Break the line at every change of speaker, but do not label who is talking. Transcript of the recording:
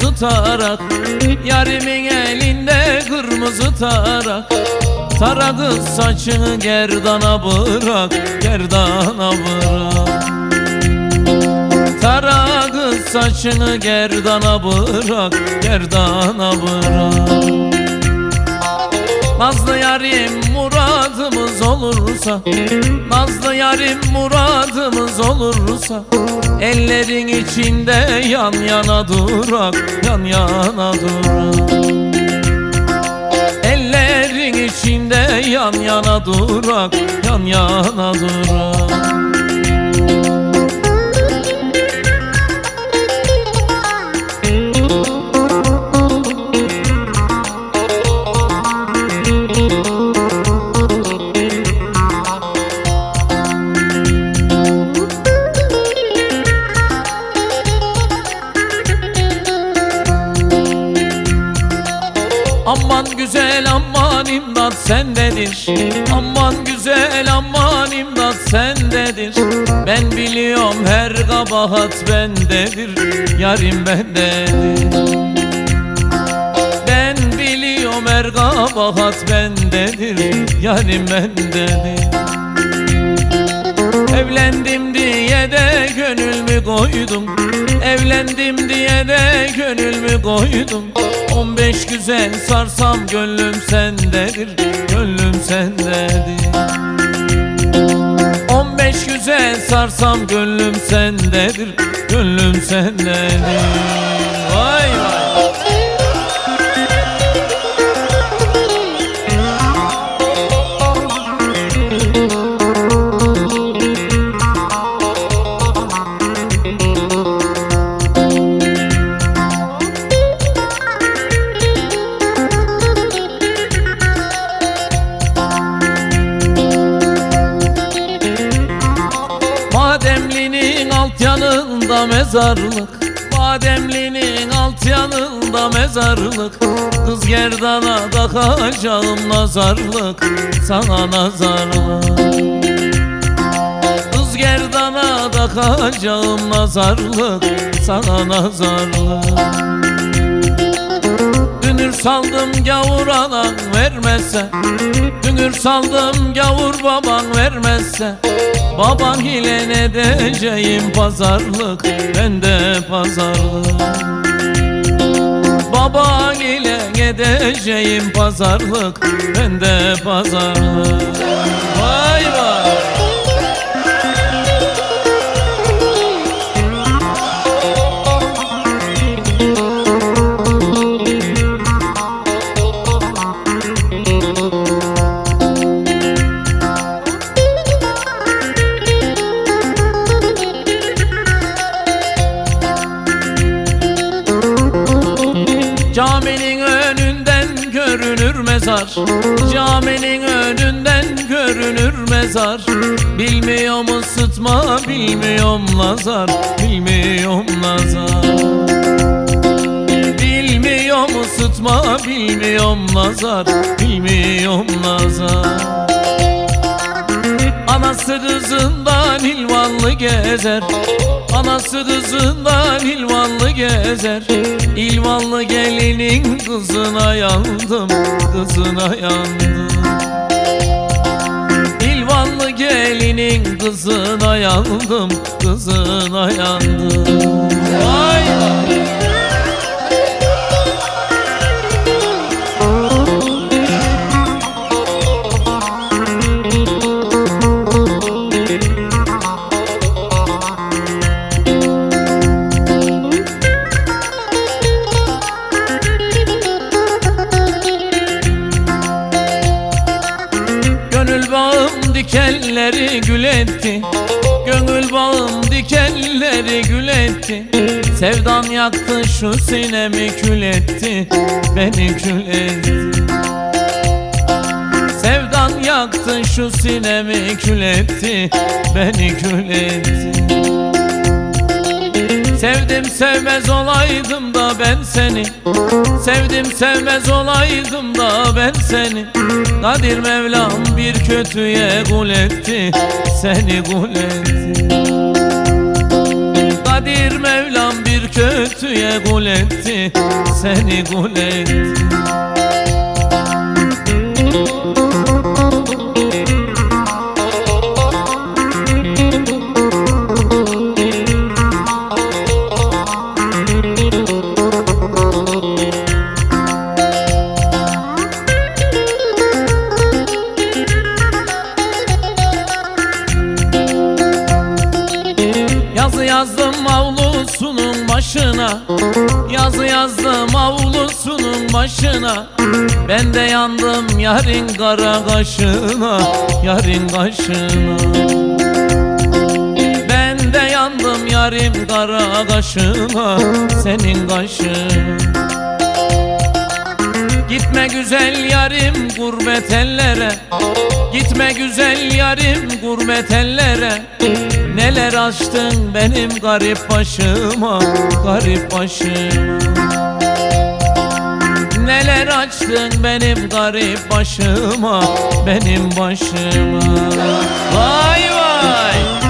tutarak Yarimin elinde kırmızı tarak. Taradı saçını gerdana bırak Gerdana bırak. Tara kız saçını gerdana bırak Gerdana bırak. Nazlı yarim muradımız olursa Nazlı yarim muradımız olursa Ellerin içinde yan yana durak Yan yana durak. Ellerin içinde yan yana durak Yan yana durak güzel aman imdat sendedir. Aman güzel aman imdat sendedir. Ben biliyorum her kabahat bendedir. Yarim bendedir. Ben biliyorum her kabahat bendedir. Yarim bendedir. Evlendim diye de gönlümü koydum? Evlendim diye de gönlümü koydum 15 güzel sarsam gönlüm sendedir Gönlüm sendedir. 15 güzel sarsam gönlüm sendedir Gönlüm sendedir. Vay vay mezarlık. Bademli'nin alt yanında mezarlık. Kız gerdana takacağım nazarlık. Sana nazarlık. Kız gerdana takacağım nazarlık. Sana nazarlık. Dünür saldım gavur anan vermezse. Dünür saldım gavur baban vermezse Baban ile ne diyeceğim? Pazarlık Bende pazarlık. Baban ile gideceğim pazarlık Bende pazarlık. Vay vay Caminin önünden görünür mezar. Caminin önünden görünür mezar. Bilmiyorum ısıtma bilmiyorum nazar? Bilmiyorum nazar? Bilmiyorum ısıtma bilmiyorum nazar? Bilmiyorum nazar Anası kızından hilvanlı gezer. Anası kızından hilvanlı gezer. İlvanlı gelinin kızına yandım Kızına yandım. İlvanlı gelinin kızına yandım Kızına yandım. Vay vay dikenleri gül etti. Gönül bağım dikenleri gül etti. Sevdan yaktı şu sinemi kül etti. Beni kül etti. Sevdan yaktı şu sinemi kül etti. Beni kül etti Sevdim sevmez olaydım da ben seni. Sevdim sevmez olaydım da ben seni. Kadir Mevlam bir kötüye kul etti Seni kul etti. Kadir Mevlam bir kötüye kul etti Seni kul etti başına. Yazı yazdım avlusunun başına. Ben de yandım yarın kara kaşına Yarın kaşına. Ben de yandım yarım kara kaşına Senin kaşın Gitme güzel yarim gurbet ellere. Gitme güzel yarim gurbet ellere. Neler açtın benim garip başıma Garip başıma Neler açtın benim garip başıma Benim başıma. Vay vay